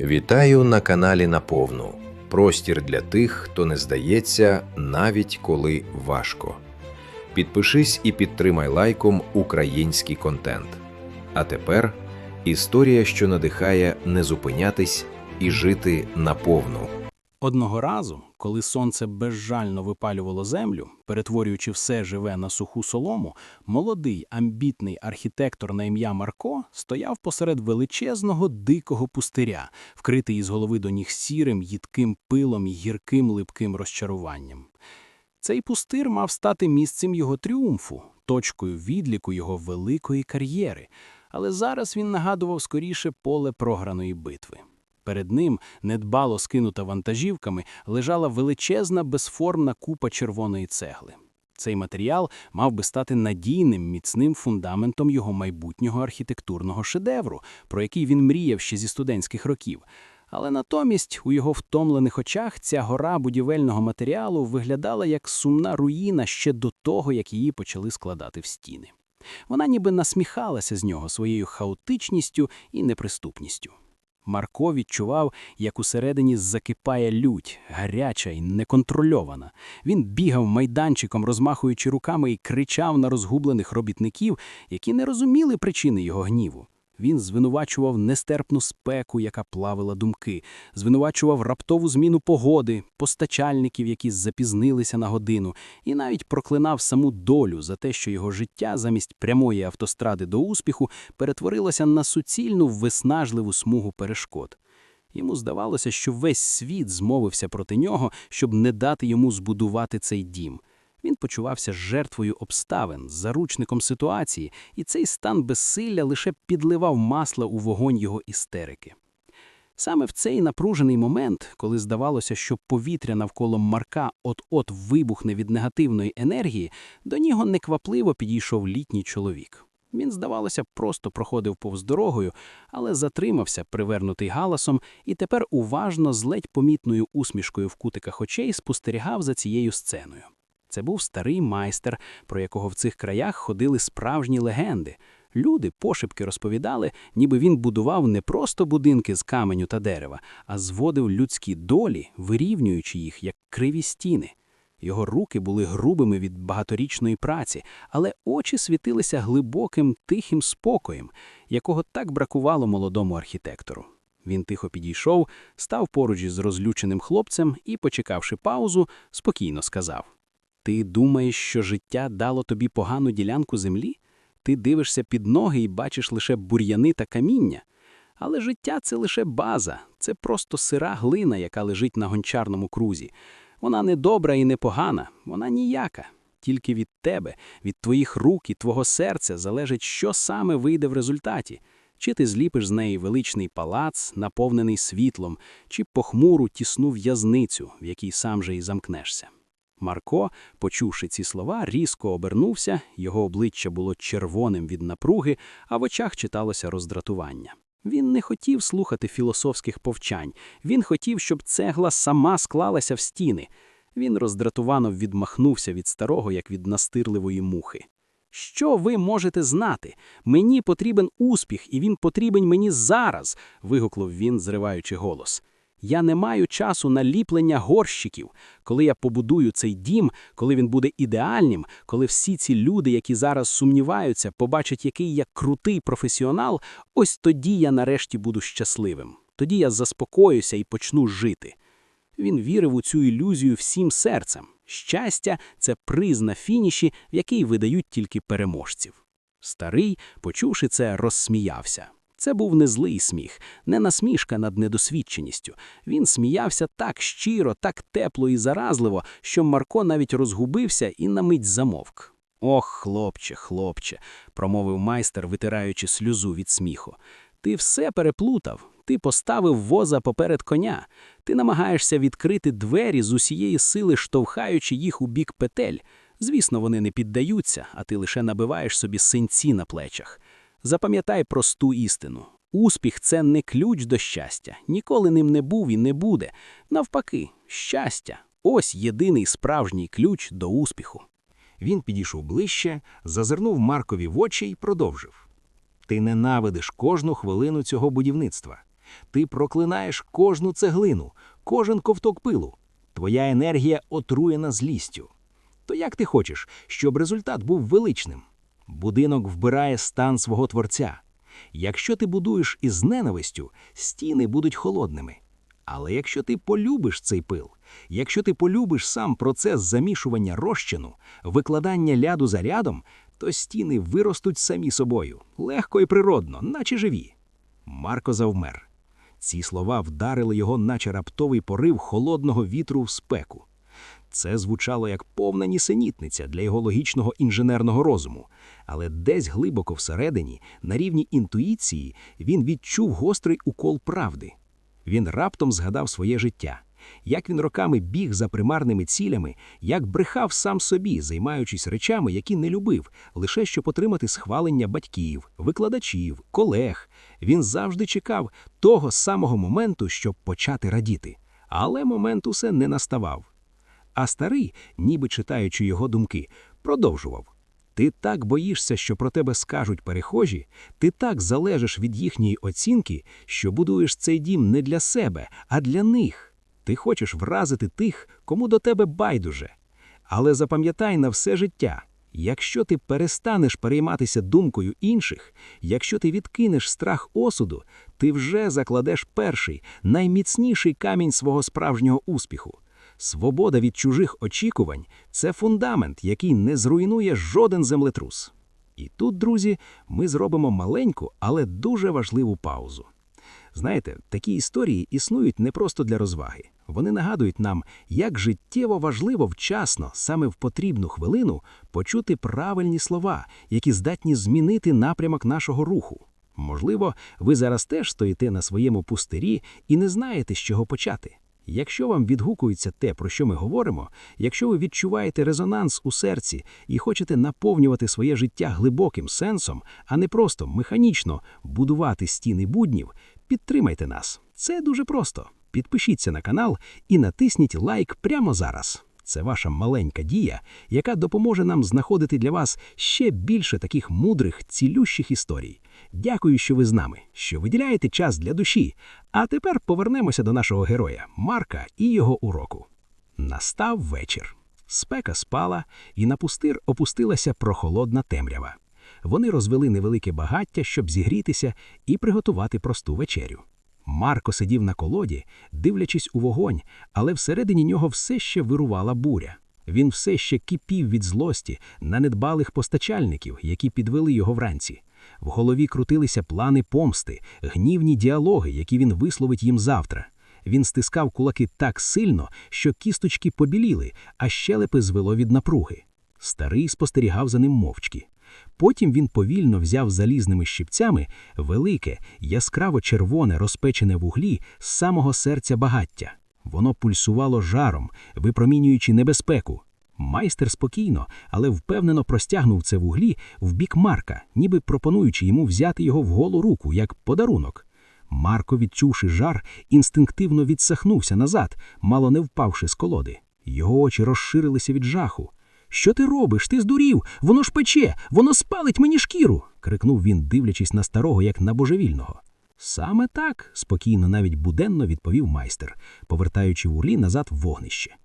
Вітаю на каналі Наповну. Простір для тих, хто не здається, навіть коли важко. Підпишись і підтримай лайком український контент. А тепер історія, що надихає не зупинятись і жити наповну. Одного разу, коли сонце безжально випалювало землю, перетворюючи все живе на суху солому, молодий амбітний архітектор на ім'я Марко стояв посеред величезного дикого пустиря, вкритий із голови до ніг сірим, їдким пилом і гірким липким розчаруванням. Цей пустир мав стати місцем його тріумфу, точкою відліку його великої кар'єри, але зараз він нагадував скоріше поле програної битви. Перед ним, недбало скинута вантажівками, лежала величезна безформна купа червоної цегли. Цей матеріал мав би стати надійним, міцним фундаментом його майбутнього архітектурного шедевру, про який він мріяв ще зі студентських років. Але натомість у його втомлених очах ця гора будівельного матеріалу виглядала як сумна руїна ще до того, як її почали складати в стіни. Вона ніби насміхалася з нього своєю хаотичністю і неприступністю. Марко відчував, як усередині закипає лють, гаряча і неконтрольована. Він бігав майданчиком, розмахуючи руками, і кричав на розгублених робітників, які не розуміли причини його гніву. Він звинувачував нестерпну спеку, яка плавила думки, звинувачував раптову зміну погоди, постачальників, які запізнилися на годину, і навіть проклинав саму долю за те, що його життя замість прямої автостради до успіху перетворилося на суцільну виснажливу смугу перешкод. Йому здавалося, що весь світ змовився проти нього, щоб не дати йому збудувати цей дім. Він почувався жертвою обставин, заручником ситуації, і цей стан безсилля лише підливав масло у вогонь його істерики. Саме в цей напружений момент, коли здавалося, що повітря навколо Марка от-от вибухне від негативної енергії, до нього неквапливо підійшов літній чоловік. Він, здавалося, просто проходив повз дорогою, але затримався, привернутий галасом, і тепер уважно з ледь помітною усмішкою в кутиках очей спостерігав за цією сценою. Це був старий майстер, про якого в цих краях ходили справжні легенди. Люди пошепки розповідали, ніби він будував не просто будинки з каменю та дерева, а зводив людські долі, вирівнюючи їх, як криві стіни. Його руки були грубими від багаторічної праці, але очі світилися глибоким, тихим спокоєм, якого так бракувало молодому архітектору. Він тихо підійшов, став поруч із розлюченим хлопцем і, почекавши паузу, спокійно сказав. Ти думаєш, що життя дало тобі погану ділянку землі? Ти дивишся під ноги і бачиш лише бур'яни та каміння. Але життя це лише база, це просто сира глина, яка лежить на гончарному крузі. Вона не добра і не погана, вона ніяка. Тільки від тебе, від твоїх рук і твого серця залежить, що саме вийде в результаті. Чи ти зліпиш з неї величний палац, наповнений світлом, чи похмуру тісну в'язницю, в якій сам же і замкнешся. Марко, почувши ці слова, різко обернувся, його обличчя було червоним від напруги, а в очах читалося роздратування. Він не хотів слухати філософських повчань, він хотів, щоб цегла сама склалася в стіни. Він роздратувано відмахнувся від старого, як від настирливої мухи. Що ви можете знати? Мені потрібен успіх, і він потрібен мені зараз. вигуклив він, зриваючи голос. Я не маю часу на ліплення горщиків. Коли я побудую цей дім, коли він буде ідеальним, коли всі ці люди, які зараз сумніваються, побачать, який я крутий професіонал, ось тоді я нарешті буду щасливим. Тоді я заспокоюся і почну жити. Він вірив у цю ілюзію всім серцем. Щастя це приз на фініші, в який видають тільки переможців. Старий, почувши це, розсміявся. Це був не злий сміх, не насмішка над недосвідченістю. Він сміявся так щиро, так тепло і заразливо, що Марко навіть розгубився і на мить замовк. Ох, хлопче, хлопче, промовив майстер, витираючи сльозу від сміху. Ти все переплутав. Ти поставив воза поперед коня. Ти намагаєшся відкрити двері з усієї сили, штовхаючи їх у бік петель. Звісно, вони не піддаються, а ти лише набиваєш собі синці на плечах. Запам'ятай просту істину. Успіх це не ключ до щастя, ніколи ним не був і не буде. Навпаки, щастя ось єдиний справжній ключ до успіху. Він підійшов ближче, зазирнув Маркові в очі і продовжив. Ти ненавидиш кожну хвилину цього будівництва. Ти проклинаєш кожну цеглину, кожен ковток пилу. Твоя енергія отруєна злістю. То як ти хочеш, щоб результат був величним? Будинок вбирає стан свого творця. Якщо ти будуєш із ненавистю, стіни будуть холодними. Але якщо ти полюбиш цей пил, якщо ти полюбиш сам процес замішування розчину, викладання ляду за рядом, то стіни виростуть самі собою, легко і природно, наче живі. Марко завмер. Ці слова вдарили його, наче раптовий порив холодного вітру в спеку. Це звучало як повна нісенітниця для його логічного інженерного розуму, але десь глибоко всередині, на рівні інтуїції, він відчув гострий укол правди. Він раптом згадав своє життя, як він роками біг за примарними цілями, як брехав сам собі, займаючись речами, які не любив, лише щоб отримати схвалення батьків, викладачів, колег. Він завжди чекав того самого моменту, щоб почати радіти. Але момент усе не наставав. А старий, ніби читаючи його думки, продовжував. Ти так боїшся, що про тебе скажуть перехожі, ти так залежиш від їхньої оцінки, що будуєш цей дім не для себе, а для них. Ти хочеш вразити тих, кому до тебе байдуже. Але запам'ятай на все життя, якщо ти перестанеш перейматися думкою інших, якщо ти відкинеш страх осуду, ти вже закладеш перший, найміцніший камінь свого справжнього успіху. Свобода від чужих очікувань це фундамент, який не зруйнує жоден землетрус. І тут, друзі, ми зробимо маленьку, але дуже важливу паузу. Знаєте, такі історії існують не просто для розваги. Вони нагадують нам, як життєво важливо вчасно, саме в потрібну хвилину, почути правильні слова, які здатні змінити напрямок нашого руху. Можливо, ви зараз теж стоїте на своєму пустирі і не знаєте, з чого почати. Якщо вам відгукується те, про що ми говоримо, якщо ви відчуваєте резонанс у серці і хочете наповнювати своє життя глибоким сенсом, а не просто механічно будувати стіни буднів, підтримайте нас. Це дуже просто. Підпишіться на канал і натисніть лайк прямо зараз. Це ваша маленька дія, яка допоможе нам знаходити для вас ще більше таких мудрих, цілющих історій. Дякую, що ви з нами, що виділяєте час для душі. А тепер повернемося до нашого героя Марка і його уроку. Настав вечір. Спека спала, і на пустир опустилася прохолодна темрява. Вони розвели невелике багаття, щоб зігрітися і приготувати просту вечерю. Марко сидів на колоді, дивлячись у вогонь, але всередині нього все ще вирувала буря. Він все ще кипів від злості на недбалих постачальників, які підвели його вранці. В голові крутилися плани помсти, гнівні діалоги, які він висловить їм завтра. Він стискав кулаки так сильно, що кісточки побіліли, а щелепи звело від напруги. Старий спостерігав за ним мовчки. Потім він повільно взяв залізними щипцями велике, яскраво червоне розпечене вуглі з самого серця багаття. Воно пульсувало жаром, випромінюючи небезпеку. Майстер спокійно, але впевнено простягнув це вуглі в бік Марка, ніби пропонуючи йому взяти його в голу руку, як подарунок. Марко, відчувши жар, інстинктивно відсахнувся назад, мало не впавши з колоди. Його очі розширилися від жаху. Що ти робиш? Ти здурів? Воно ж пече, воно спалить мені шкіру. крикнув він, дивлячись на старого, як на божевільного. Саме так, спокійно, навіть буденно відповів майстер, повертаючи вуглі назад в вогнище.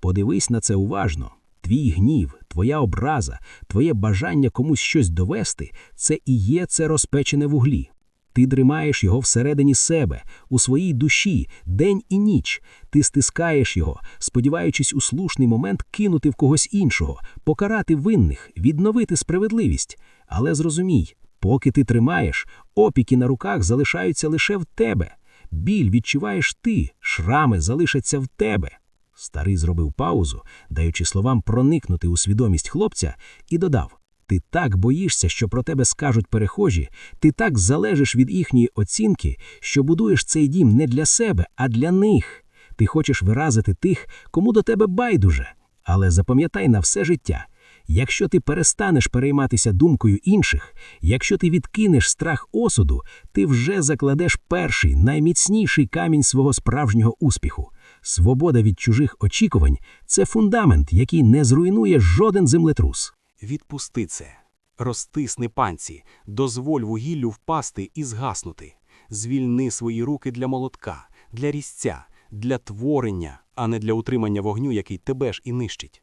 Подивись на це уважно. Твій гнів, твоя образа, твоє бажання комусь щось довести це і є це розпечене вуглі. Ти дрімаєш його всередині себе, у своїй душі, день і ніч. Ти стискаєш його, сподіваючись у слушний момент кинути в когось іншого, покарати винних, відновити справедливість. Але зрозумій, поки ти тримаєш, опіки на руках залишаються лише в тебе. Біль відчуваєш ти, шрами залишаться в тебе. Старий зробив паузу, даючи словам проникнути у свідомість хлопця, і додав: Ти так боїшся, що про тебе скажуть перехожі, ти так залежиш від їхньої оцінки, що будуєш цей дім не для себе, а для них. Ти хочеш виразити тих, кому до тебе байдуже. Але запам'ятай на все життя. Якщо ти перестанеш перейматися думкою інших, якщо ти відкинеш страх осуду, ти вже закладеш перший, найміцніший камінь свого справжнього успіху. Свобода від чужих очікувань це фундамент, який не зруйнує жоден землетрус. Відпусти це. Розтисни панці, дозволь вугіллю впасти і згаснути. Звільни свої руки для молотка, для різця, для творення, а не для утримання вогню, який тебе ж і нищить.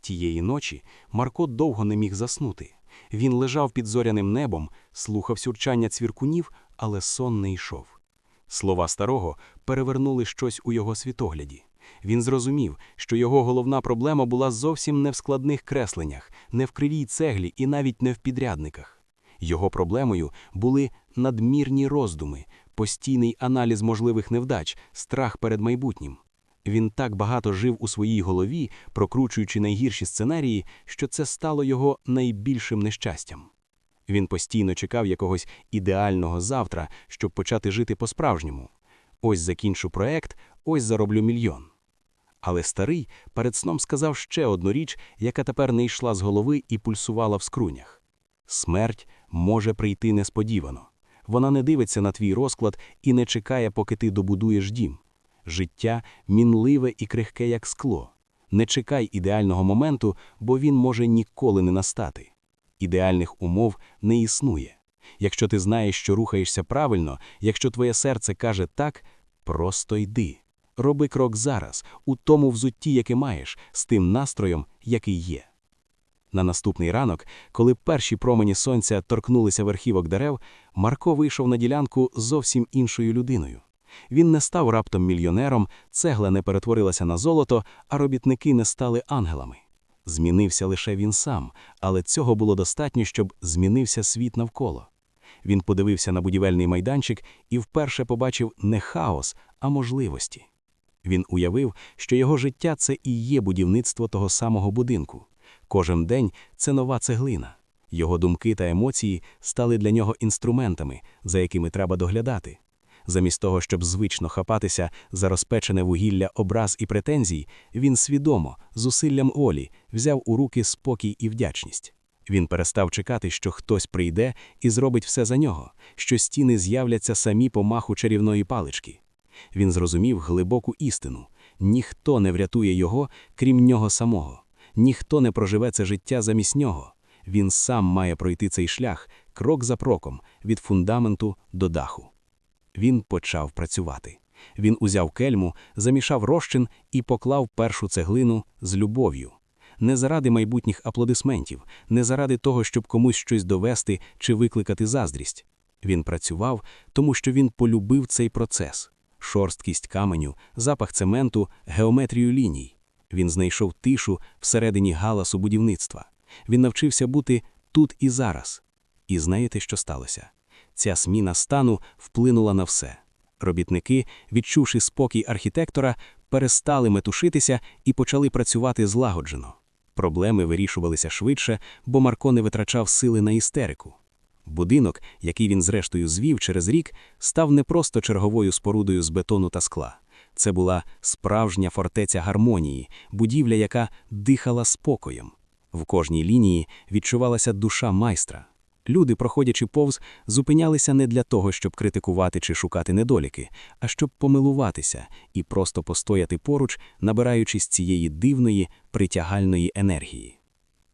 Тієї ночі Марко довго не міг заснути. Він лежав під зоряним небом, слухав сюрчання цвіркунів, але сон не йшов. Слова старого перевернули щось у його світогляді. Він зрозумів, що його головна проблема була зовсім не в складних кресленнях, не в кривій цеглі і навіть не в підрядниках. Його проблемою були надмірні роздуми, постійний аналіз можливих невдач, страх перед майбутнім. Він так багато жив у своїй голові, прокручуючи найгірші сценарії, що це стало його найбільшим нещастям. Він постійно чекав якогось ідеального завтра, щоб почати жити по-справжньому. Ось закінчу проект, ось зароблю мільйон. Але старий перед сном сказав ще одну річ, яка тепер не йшла з голови і пульсувала в скрунях. Смерть може прийти несподівано. Вона не дивиться на твій розклад і не чекає, поки ти добудуєш дім. Життя мінливе і крихке, як скло. Не чекай ідеального моменту, бо він може ніколи не настати. Ідеальних умов не існує. Якщо ти знаєш, що рухаєшся правильно, якщо твоє серце каже так, просто йди. Роби крок зараз, у тому взутті, яке маєш, з тим настроєм, який є. На наступний ранок, коли перші промені сонця торкнулися верхівок дерев, Марко вийшов на ділянку зовсім іншою людиною. Він не став раптом мільйонером, цегла не перетворилася на золото, а робітники не стали ангелами. Змінився лише він сам, але цього було достатньо, щоб змінився світ навколо. Він подивився на будівельний майданчик і вперше побачив не хаос, а можливості. Він уявив, що його життя це і є будівництво того самого будинку. Кожен день це нова цеглина. Його думки та емоції стали для нього інструментами, за якими треба доглядати. Замість того, щоб звично хапатися за розпечене вугілля образ і претензій, він свідомо, зусиллям Олі, взяв у руки спокій і вдячність. Він перестав чекати, що хтось прийде і зробить все за нього, що стіни з'являться самі по маху чарівної палички. Він зрозумів глибоку істину ніхто не врятує його, крім нього самого, ніхто не проживе це життя замість нього. Він сам має пройти цей шлях крок за кроком, від фундаменту до даху. Він почав працювати. Він узяв кельму, замішав розчин і поклав першу цеглину з любов'ю. Не заради майбутніх аплодисментів, не заради того, щоб комусь щось довести чи викликати заздрість. Він працював, тому що він полюбив цей процес шорсткість каменю, запах цементу, геометрію ліній. Він знайшов тишу всередині галасу будівництва. Він навчився бути тут і зараз. І знаєте, що сталося? Ця зміна стану вплинула на все. Робітники, відчувши спокій архітектора, перестали метушитися і почали працювати злагоджено. Проблеми вирішувалися швидше, бо Марко не витрачав сили на істерику. Будинок, який він зрештою звів через рік, став не просто черговою спорудою з бетону та скла. Це була справжня фортеця гармонії, будівля, яка дихала спокоєм. В кожній лінії відчувалася душа майстра. Люди, проходячи повз, зупинялися не для того, щоб критикувати чи шукати недоліки, а щоб помилуватися і просто постояти поруч, набираючись цієї дивної, притягальної енергії.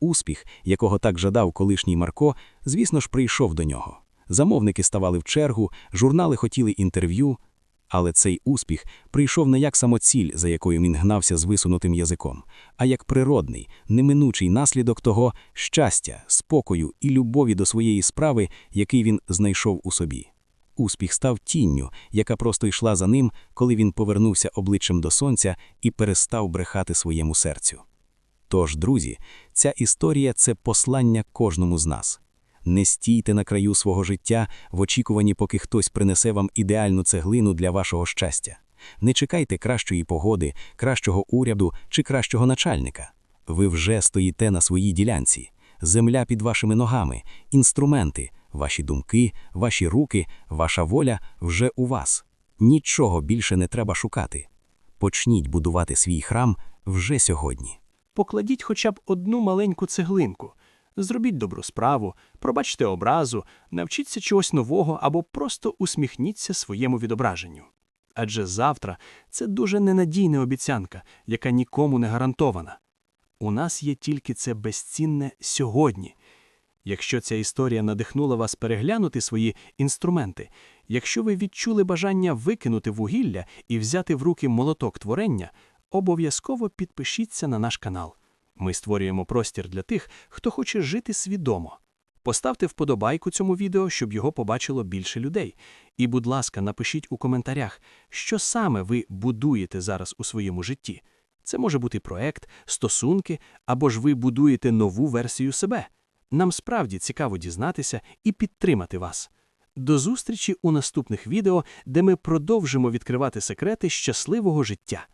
Успіх, якого так жадав колишній Марко, звісно ж, прийшов до нього. Замовники ставали в чергу, журнали хотіли інтерв'ю. Але цей успіх прийшов не як самоціль, за якою він гнався з висунутим язиком, а як природний, неминучий наслідок того щастя, спокою і любові до своєї справи, який він знайшов у собі. Успіх став тінню, яка просто йшла за ним, коли він повернувся обличчям до сонця і перестав брехати своєму серцю. Тож, друзі, ця історія це послання кожному з нас. Не стійте на краю свого життя в очікуванні, поки хтось принесе вам ідеальну цеглину для вашого щастя. Не чекайте кращої погоди, кращого уряду чи кращого начальника. Ви вже стоїте на своїй ділянці. Земля під вашими ногами, інструменти, ваші думки, ваші руки, ваша воля вже у вас. Нічого більше не треба шукати. Почніть будувати свій храм вже сьогодні. Покладіть хоча б одну маленьку цеглинку. Зробіть добру справу, пробачте образу, навчіться чогось нового або просто усміхніться своєму відображенню. Адже завтра це дуже ненадійна обіцянка, яка нікому не гарантована. У нас є тільки це безцінне сьогодні. Якщо ця історія надихнула вас переглянути свої інструменти, Якщо ви відчули бажання викинути вугілля і взяти в руки молоток творення, обов'язково підпишіться на наш канал. Ми створюємо простір для тих, хто хоче жити свідомо. Поставте вподобайку цьому відео, щоб його побачило більше людей. І, будь ласка, напишіть у коментарях, що саме ви будуєте зараз у своєму житті. Це може бути проект, стосунки, або ж ви будуєте нову версію себе. Нам справді цікаво дізнатися і підтримати вас. До зустрічі у наступних відео, де ми продовжимо відкривати секрети щасливого життя.